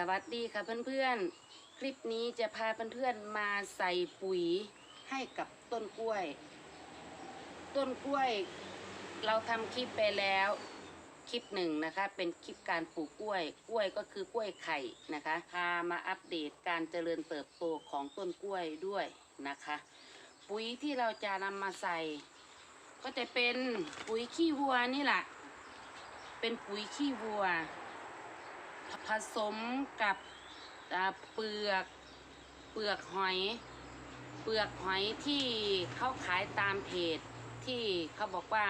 สวัสดีค่ะเพื่อนๆ คลิปนี้จะพาเพื่อนๆมาใส่ปุ๋ยให้กับต้นกล้วย ต้นกล้วย เราทำคลิปไปแล้วคลิปหนึ่งนะคะ เป็นคลิปการปลูกกล้วย กล้วยก็คือกล้วยไข่นะคะ พามาอัปเดตการเจริญเติบโตของต้นกล้วยด้วยนะคะ ปุ๋ยที่เราจะนำมาใส่ ก็จะเป็นปุ๋ยขี้วัวนี่แหละเป็นปุ๋ยขี้วัว ผสมกับเปลือกเปลือกหอย เปลือกหอยที่เขาขายตามเพจที่เขาบอกว่า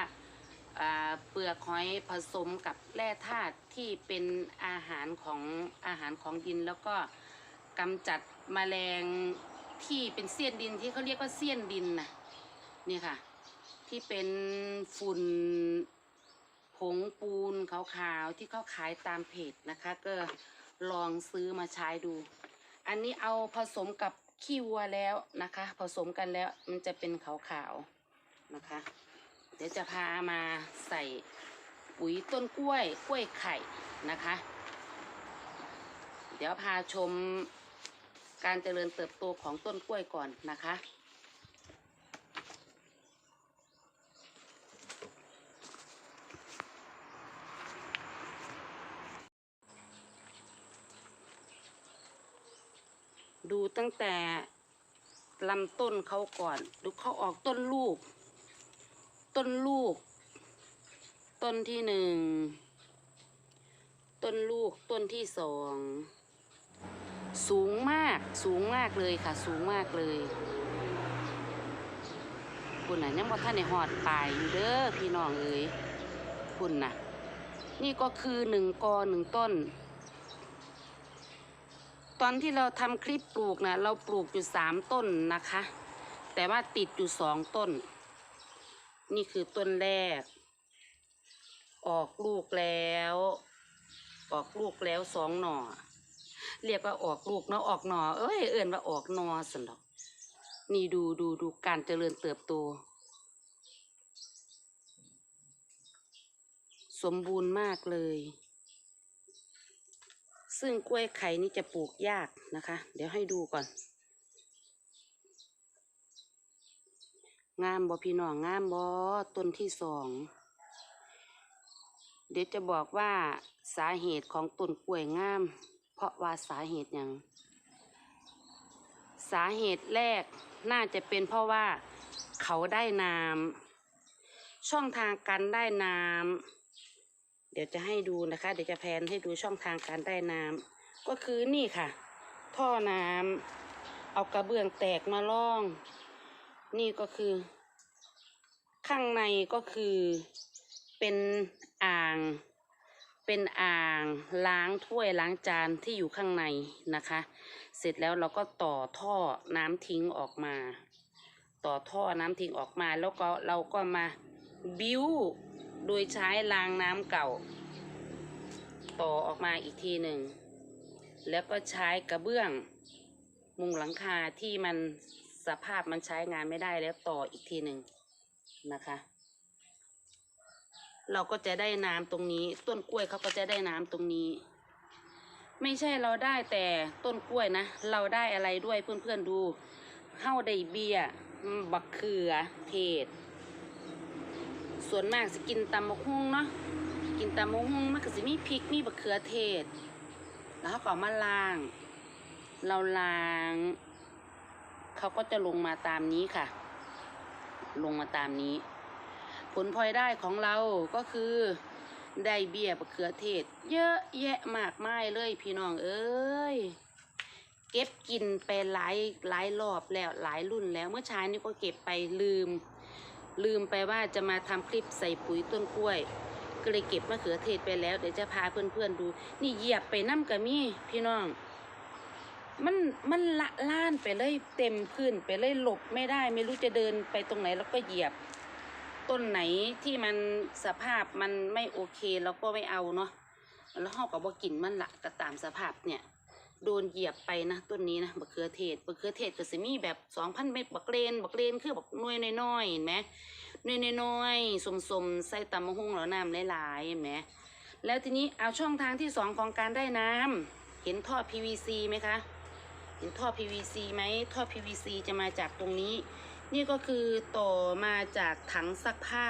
เปลือกหอยผสมกับแร่ธาตุที่เป็นอาหารของอาหารของดิน แล้วก็กำจัดแมลงที่เป็นเสี้ยนดินที่เขาเรียกว่าเสี้ยนดินนะนี่ค่ะ ที่เป็นฝุ่น ผงปูนขาวๆที่เขาขายตามเพจนะคะ ก็ลองซื้อมาใช้ดู อันนี้เอาผสมกับขี้วัวแล้วนะคะ ผสมกันแล้วมันจะเป็นขาวๆนะคะ เดี๋ยวจะพามาใส่ปุ๋ยต้นกล้วยกล้วยไข่นะคะ เดี๋ยวพาชมการเจริญเติบโตของต้นกล้วยก่อนนะคะ ดูตั้งแต่ลำต้นเขาก่อน ดูเขาออกต้นลูก ต้นลูก ต้นที่หนึ่ง ต้นลูกต้นที่สอง สูงมากสูงมากเลยค่ะ สูงมากเลยคุณน่ะยังบ่ท่านในหอดปลายอยู่เด้อพี่น้องเอ๋ยคุณน่ะ นี่ก็คือหนึ่งกอหนึ่งต้น ตอนที่เราทำคลิปปลูกนะเราปลูกอยู่สามต้นนะคะ แต่ว่าติดอยู่สองต้น นี่คือต้นแรก ออกลูกแล้ว ออกลูกแล้วสองหน่อ เรียกว่าออกลูกเนาะออกหน่อ เอ้ยเอื่นว่าออกหนอสันดอก นี่ดูดูดูการเจริญเติบโต สมบูรณ์มากเลย ซึ่งกล้วยไข่นี่จะปลูกยากนะคะ เดี๋ยวให้ดูก่อน งามบอพี่น้องงามบอต้นที่สอง เดี๋ยวจะบอกว่าสาเหตุของต้นกล้วยงาม เพราะว่าสาเหตุหยังสาเหตุแรกน่าจะเป็นเพราะว่าเขาได้น้ำช่องทางการได้น้ำ เดี๋ยวจะให้ดูนะคะ เดี๋ยวจะแพนให้ดูช่องทางการได้น้ำก็คือนี่ค่ะ ท่อน้ำเอากระเบื้องแตกมาล่อง นี่ก็คือ ข้างในก็คือเป็นอ่าง เป็นอ่างล้างถ้วยล้างจานที่อยู่ข้างในนะคะ เสร็จแล้วเราก็ต่อท่อน้ำทิ้งออกมา ต่อท่อน้ำทิ้งออกมาแล้วก็เราก็มาบิ้ว โดยใช้รางน้ำเก่า ต่อออกมาอีกทีหนึ่ง แล้วก็ใช้กระเบื้อง มุงหลังคาที่มันสภาพมันใช้งานไม่ได้แล้วต่ออีกทีหนึ่งนะคะ เราก็จะได้น้ำตรงนี้ ต้นกล้วยเขาก็จะได้น้ำตรงนี้ ไม่ใช่เราได้แต่ต้นกล้วยนะ เราได้อะไรด้วยเพื่อนๆดูเฮ้าได้เบียบักเขือเทศ ส่วนมากสิกินตำมะฮุ่งเนาะกินตำมะฮุ่งมันก็สิมีพริกมีบะเขือเทศ แล้วเขาก็มาล้าง เราล้างเขาก็จะลงมาตามนี้ค่ะ ลงมาตามนี้ ผลพลอยได้ของเราก็คือได้เบี้ยบะเขือเทศ เยอะแยะมากมายเลยพี่น้องเอ้ยเก็บกินไปหลายหลายรอบแล้วหลายรุ่นแล้วเมื่อเช้านี้ก็เก็บไปลืม ลืมไปว่าจะมาทำคลิปใส่ปุ๋ยต้นกล้วย ก็เลยเก็บมะเขือเทศไปแล้ว เดี๋ยวจะพาเพื่อนๆดู นี่เหยียบไปน้ำกะมี่พี่น้อง มันมันละล่านไปเลยเต็มพื้นไปเลยหลบไม่ได้ ไม่รู้จะเดินไปตรงไหนแล้วก็เหยียบ ต้นไหนที่มันสภาพมันไม่โอเคเราก็ไม่เอาเนาะแล้วเราก็บ่กินมันละก็ตามสภาพเนี่ย โดนเหยียบไปนะต้นนี้นะบักเขือเทศบักเขือเทศก็สิมีแบบสองพันเม็ดบักเลนบักเลนคือบักน่วยน้อยเห็นไหมน่วยน้อยๆสมใส่ตำมะฮุ่งแล้วน้ำหลายๆเห็นไหมแล้วทีนี้เอาช่องทางที่สองของการได้น้ำห็นท่อ PVC ไหมคะ เห็นท่อ PVC ไหมท่อ PVC จะมาจากตรงนี้ นี่ก็คือต่อมาจากถังซักผ้า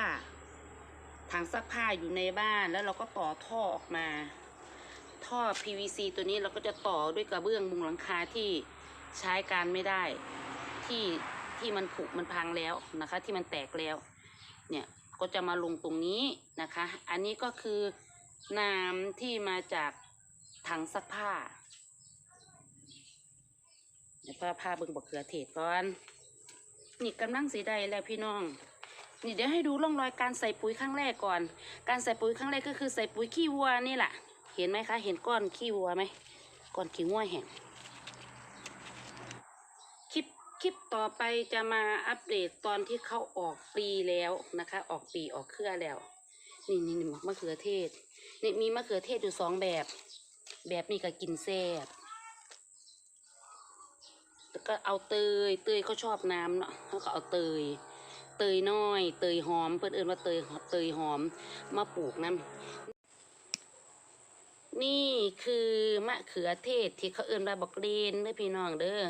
ถังซักผ้าอยู่ในบ้านแล้วเราก็ต่อท่อออกมา ท่อ PVC ตัวนี้เราก็จะต่อด้วยกระเบื้องมุงหลังคาที่ใช้การไม่ได้ ที่ที่มันผุมันพังแล้วนะคะ ที่มันแตกแล้ว เนี่ยก็จะมาลงตรงนี้นะคะ อันนี้ก็คือน้ำที่มาจากถังซักผ้าเดี๋ยวพ่อพาเบิ่งบักเขือเทศก่อนนี่กำลังสีได้แล้วพี่น้อง นี่เดี๋ยวให้ดูร่องรอยการใส่ปุ๋ยครั้งแรกก่อน การใส่ปุ๋ยครั้งแรกก็คือใส่ปุ๋ยขี้วัวนี่แหละ เห็นไหมคะ เห็นก้อนขี้วัวไหมก้อนขี้วัวแห้งคลิปคลิปต่อไปจะมาอัปเดตตอนที่เขาออกปีแล้วนะคะ ออกปีออกเครือแล้วนี่นี่นี่มะเขือเทศนี่มีมะเขือเทศอยู่สองแบบ แบบนี้ก็กินแซ่บแล้วก็เอาเตย เตยเขาชอบน้ำเนาะเขาก็เอาเตย เตยน้อย เตยหอม เพื่อนเอินว่าเตยเตยหอมมาปลูกน้ำ นี่คือมะเขือเทศที่เขาเอินว่าบักเรนเด้อพี่น้องเด้อ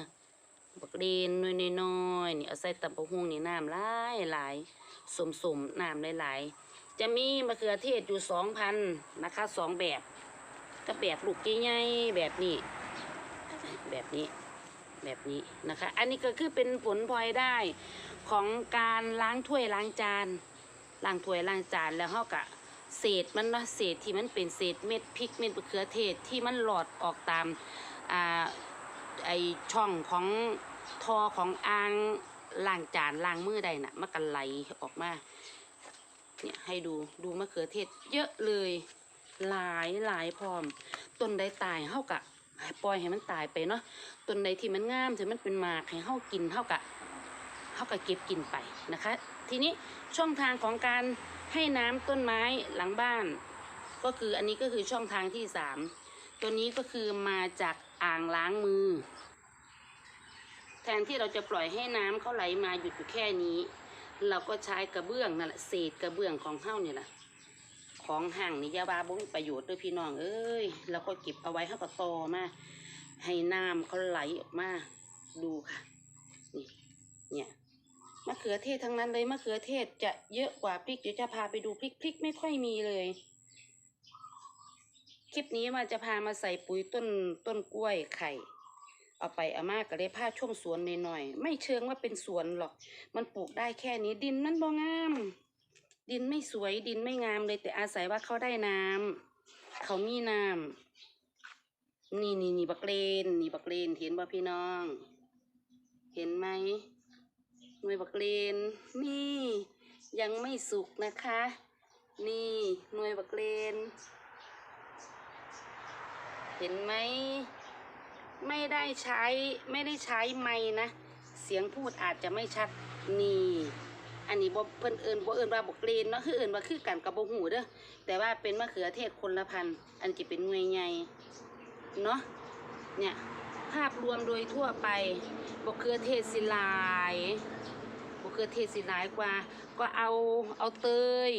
บักเรนน้อยน้อยๆนี่เอาใส่ตำปะฮุงนี่น้ำหลายหลายสมสมๆน้ำหลายๆจะมีมะเขือเทศอยู่สองพันนะคะสองแบบก็แบบลูกใหญ่แบบนี้ แบบนี้แบบนี้นะคะ อันนี้ก็คือเป็นผลพลอยได้ของการล้างถ้วยล้างจานล้างถ้วยล้างจานแล้วเขากะ เศษมันเนาะเศษที่มันเป็นเศษเม็ดพริกเม็ดมะเขือเทศที่มันหลอดออกตามอ่าไอช่องของทอของอ่างล้างจานล้างมือใดน่ะมันก็ไหลออกมาเนี่ยให้ดูดูมะเขือเทศ เยอะเลย หลายหลายพร้อมต้นใดตายเฮากะปล่อยให้มันตายไปเนาะต้นใดที่มันงามที่มันเป็นหมากให้เฮากินเฮากะเฮากะเก็บกินไปนะคะ ทีนี้ช่องทางของการ ให้น้ำต้นไม้หลังบ้าน ก็คืออันนี้ก็คือช่องทางที่สามตัวนี้ก็คือมาจากอ่างล้างมือ แทนที่เราจะปล่อยให้น้ำเขาไหลมาหยุดอยู่แค่นี้ เราก็ใช้กระเบื้องนั่นแหละเศษกระเบื้องของเฮาเนี่ยแหละของห่างนี่ยาบาบ่มีประโยชน์ด้วยพี่น้องเอ้ยแล้วก็เก็บเอาไว้ให้กับตอมา ให้น้ำเขาไหลออกมาดูค่ะ นี่เนี่ย มะเขือเทศทั้งนั้นเลยมะเขือเทศจะเยอะกว่าพริกเดี๋ยวจะพาไปดูพริกพริกไม่ค่อยมีเลย คลิปนี้มาจะพามาใส่ปุ๋ยต้นต้นกล้วยไข่ เอาไปเอามากก็เลยพาช่วงสวนหน่อยๆไม่เชิงว่าเป็นสวนหรอก มันปลูกได้แค่นี้ดินมันบ่งาม ดินไม่สวยดินไม่งามเลยแต่อาศัยว่าเขาได้น้ำเขามีน้ำนี่นี่นี่บักเลนนี่บักเลนเห็นบ่พี่น้อง เห็นไหม หน่วยบักเลนนี่ยังไม่สุกนะคะ นี่หน่วยบักเลน เห็นไหมไม่ได้ใช้ไม่ได้ใช้ไม้นะ เสียงพูดอาจจะไม่ชัดนี่ อันนี้บ่เพิ่นเอิญบ่เอิญว่าบกเลนเนาะคือเอิญว่าคือกันกับบ่หูเด้อแต่ว่าเป็นมะเขือเทศคนละพันธ์อันจะเป็นหน่วยใหญ่เนาะเนี่ย ภาพรวมโดยทั่วไปบกเขือเทศสิลายบกเขือเทศสิลายกว่า ก็เอาเอาเตย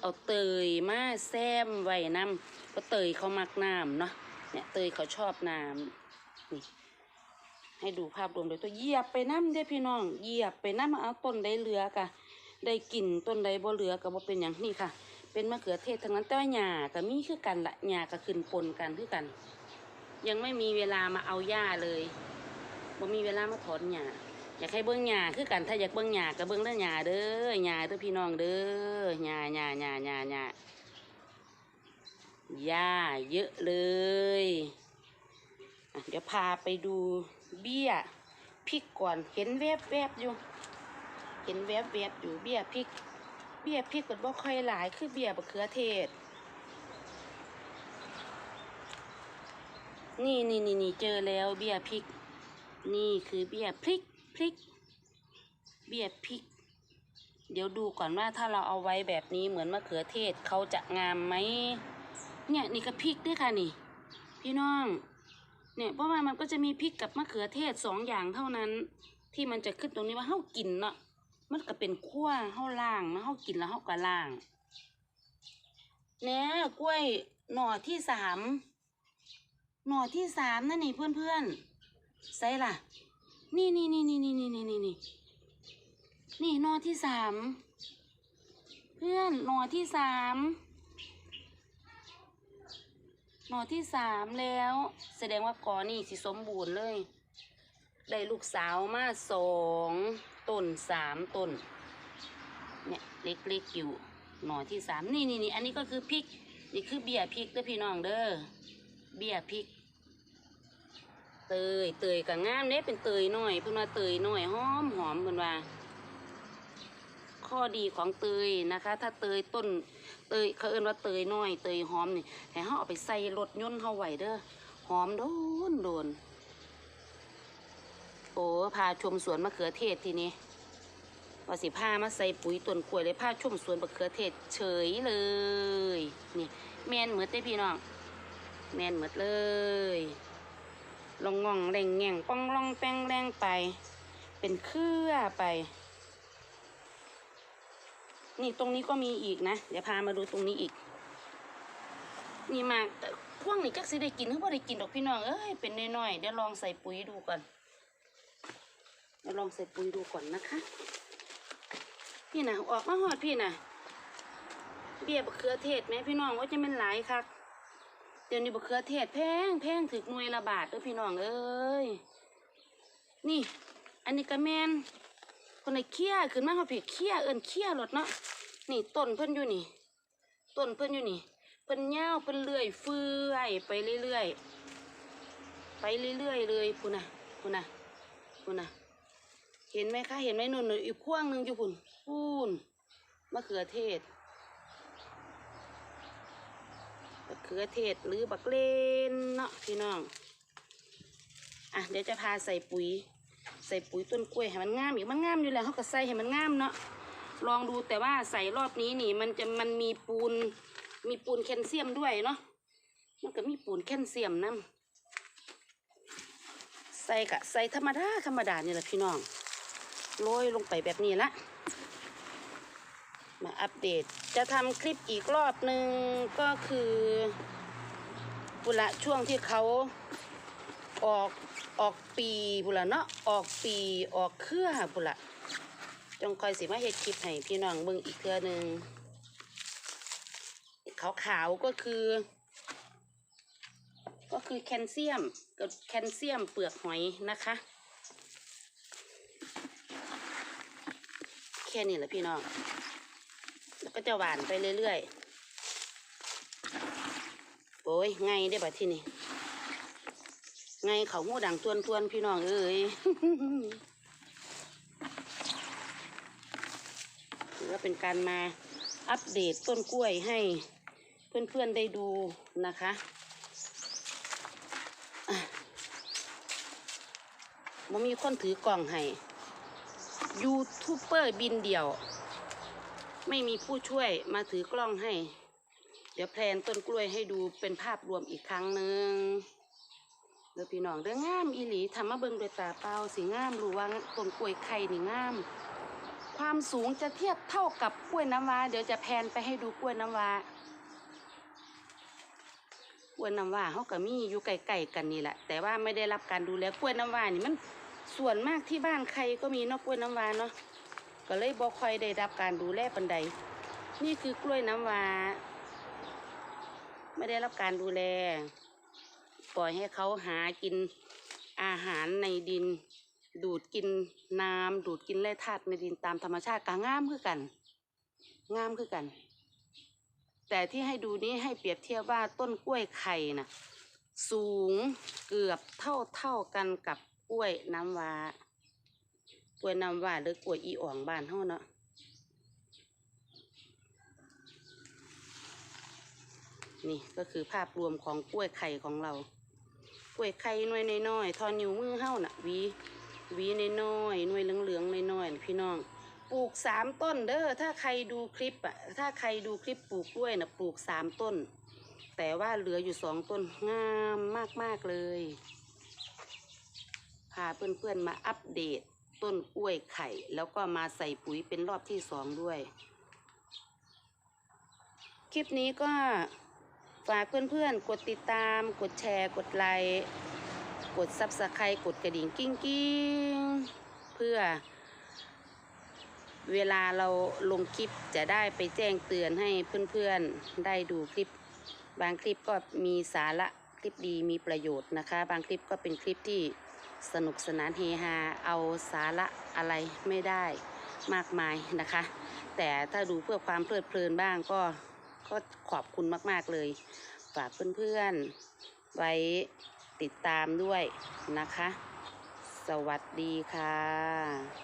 เอาเตยมาแซมไว้น้ำเพราะเตยเขามักน้ำเนาะเนี่ยเตยเขาชอบน้ำนี่ให้ดูภาพรวมเลยตัวเหยียบไปน้ำเด้พี่น้องเหยียบไปน้ำเอาต้นใดเหลือกะได้กลิ่นต้นใดบ่เหลือก็บ่เป็นอย่างนี้ค่ะ เป็นมะเขือเทศทั้งนั้นแต่ว่าหญ้าก็มีคือกันละหญ้าก็ขึ้นปนกันคือกัน ยังไม่มีเวลามาเอาหญ้าเลยบ่มีเวลามาถอนหญ้าอยากให้เบิ่งหญ้าคือกันถ้าอยากเบิ่งหญ้าก็เบิ่งเด้อหญ้าเด้อหญ้าเด้อพี่น้องเด้อหญ้าหญ้าหญ้าหญ้าหญ้าหญ้าเยอะเลยเดี๋ยวพาไปดูเบี้ยพริกก่อนเห็นแวบแวบอยู่ เห็นแวบแวบอยู่เบี้ยพริก เบี้ยพริกก็บ่ค่อยหลายคือเบี้ยบะเขือเทศ นี่นี่นี่นี่เจอแล้วเบี้ยพริก นี่คือเบี้ยพริกพริก เบี้ยพริก เดี๋ยวดูก่อนว่าถ้าเราเอาไว้แบบนี้เหมือนมะเขือเทศเขาจะงามไหมเนี่ยนี่ก็พริกด้วยค่ะนี่ พี่น้อง เนี่ยเพราะว่ามันก็จะมีพริกกับมะเขือเทศสองอย่างเท่านั้น ที่มันจะขึ้นตรงนี้ว่าเฮากินเนาะมันก็เป็นขั้วเฮาล่างมาเฮากินแล้วเฮาก็ล่างเนี่ยกล้วยหน่อที่สาม หน่อที่สามนั่นนี่เพื่อนเพื่อนๆใส่ล่ะ นี่นี่นี่นี่นี่นี่นี่นี่นี่นี่หน่อที่สามเพื่อนหน่อที่สามหน่อที่สามแล้ว แสดงว่ากอนี่สิสมบูรณ์เลยได้ลูกสาวมาสองต้นสามต้นเนี่ยเล็กๆอยู่หน่อที่สามนี่นี่นี่อันนี้ก็คือพริกนี่คือเบี้ยพริกเด้อพี่น้องเด้อ เบี้ยพริก เตยเตยกับงามเด้เป็นเตยหน้อยเพิ่นว่าเตยหน้อยหอมหอมเพิ่นว่า ข้อดีของเตยนะคะ ถ้าเตยต้นเตยเขาเอิ้นว่าเตยน้อยเตยหอมนี่ให้เฮาเอาไปใส่รถยนต์เฮาไว้เด้อหอมโดนโดน โอ้พาชมสวนมะเขือเทศทีนี้ว่าสิพามาใส่ปุ๋ยต้นกล้วยเลยพาชมสวนมะเขือเทศเฉยเลย นี่แมนเหมือดได้พี่น้อง แมนหมดเลยลองงองแรงแง่งป้องล่องแป้งแรงไป เป็นเครือไป นี่ตรงนี้ก็มีอีกนะ เดี๋ยวพามาดูตรงนี้อีก นี่มาแต่พวกนี้จักสิได้กินหรือบ่ได้กินดอกพี่น้องเอ้ยเป็นน้อยๆเดี๋ยวลองใส่ปุ๋ยดูก่อนเดี๋ยวลองใส่ปุ๋ยดูก่อนนะคะ พี่นะออกมาหอดพี่นะเบี้ยบะเขือเทศไหมพี่น้องว่าจะเป็นหลายคัก เดี๋ยวนี้บะเขือเทศแพงแพงถึกหน่วยละบาทเด้อพี่น้องเอ้ยนี่ อันนี้กระแมนคนไหนเคี้ยขึ้นมาเขาเพีเคี้ยเอินเคี้ยรถเนาะนี่ต้นเพิ่นอยู่นี่ต้นเพิ่นอยู่นี่เพิ่นยาเพิ่นเลื่อยเฟื่อยไปเรื่อยๆไปเรื่อยๆเลยพูน่ะพูน่ะพูน่ะเห็นไหมคะเห็นไหมนุ่นอีกพ่วงหนึ่งอยู่พุ่นพูนมะเขือเทศมะเขือเทศหรือบักเลนเนาะพี่น้อง อะเดี๋ยวจะพาใส่ปุ๋ย ใส่ปุ๋ยต้นกล้วยให้มันงามอีกมันงามอยู่แล้วเขาก็ใส่ให้มันงามเนาะ ลองดูแต่ว่าใส่รอบนี้นี่ มันจะมันมีปูน มีปูนแคลเซียมด้วยเนาะ มันก็มีปูนแคลเซียมนํใส่กะใส่ธรรมดาธรรมดานี่แหละพี่น้อง โรยลงไปแบบนี้ละ มาอัปเดต จะทำคลิปอีกรอบหนึ่งก็คือบุละช่วงที่เขาออกออกปีบุละเนาะออกปีออกเครือบุละจงคอยสิมาเฮ็ดคลิปให้พี่น้องเบิ่งอีกเทื่อหนึ่งขาวๆก็คือ ก็คือแคลเซียมกับแคลเซียมเปลือกหอยนะคะแค่นี้แหละพี่น้อง ก็จะหวานไปเรื่อยๆโอ้ยไงได้บัดที่นี่ไงเขาหูดังทวนทวนพี่น้องเอ้ยถือว่าเป็นการมาอัปเดตต้นกล้วยให้เพื่อนๆได้ดูนะคะอะมันมีคนถือกล่องให้ยูทูบเบอร์บินเดี่ยว ไม่มีผู้ช่วยมาถือกล้องให้ เดี๋ยวแพลนต้นกล้วยให้ดูเป็นภาพรวมอีกครั้งหนึ่งเดี๋ยวพี่น้องเด้องามอีหลีทำมาเบิ่งด้วยตาเปล่าสิงามรู้ว่าต้นกล้วยไข่นี่งาม ความสูงจะเทียบเท่ากับกล้วยน้ำว้าเดี๋ยวจะแพนไปให้ดูกล้วยน้ำว้ากล้วยน้ำว้าเขาก็มีอยู่ไกลๆกันนี่แหละแต่ว่าไม่ได้รับการดูแลกล้วยน้ำว้านี่มันส่วนมากที่บ้านใครก็มีนอกกล้วยน้ำว้าเนาะ ก็เลยบ่ค่อยได้รับการดูแลปันใด นี่คือกล้วยน้ำว้าไม่ได้รับการดูแล ปล่อยให้เขาหากินอาหารในดิน ดูดกินน้ำดูดกินแร่ธาตุในดินตามธรรมชาติกางามคือกัน งามคือกัน แต่ที่ให้ดูนี้ให้เปรียบเทียบว่าต้นกล้วยไข่น่ะสูงเกือบเท่าเท่ากันกับกล้วยน้ำว้า กล้วยน้ำว้าหรือกล้วยอีอ่องบ้านเฮาเนาะนี่ก็คือภาพรวมของกล้วยไข่ของเรา กล้วยไข่หน่วยน้อยๆทอนิ้วมือเฮาน่ะวีวีน้อยๆหน่วยเหลืองๆน้อยๆพี่น้องปลูกสามต้นเด้อถ้าใครดูคลิปอะถ้าใครดูคลิปปลูกกล้วยน่ะปลูกสามต้น แต่ว่าเหลืออยู่สองต้นงามมากๆเลย พาเพื่อนๆมาอัปเดต ต้นกล้วยไข่ แล้วก็มาใส่ปุ๋ยเป็นรอบที่สองด้วย คลิปนี้ก็ฝากเพื่อนๆ กดติดตาม กดแชร์ กดไลค์ กดซับสไครต์กดกระดิ่งกิ้งกิ้งเพื่อ เวลาเราลงคลิปจะได้ไปแจ้งเตือนให้เพื่อนๆ ได้ดูคลิป บางคลิปก็มีสาระ ลิปดีมีประโยชน์นะคะ บางคลิปก็เป็นคลิปที่สนุกสนานเฮฮาเอาสาระอะไรไม่ได้มากมายนะคะ แต่ถ้าดูเพื่อความเพลิดเพลินบ้างก็ก็ขอบคุณมาก ๆ เลย ฝากเพื่อนๆ ไว้ติดตามด้วยนะคะ สวัสดีค่ะ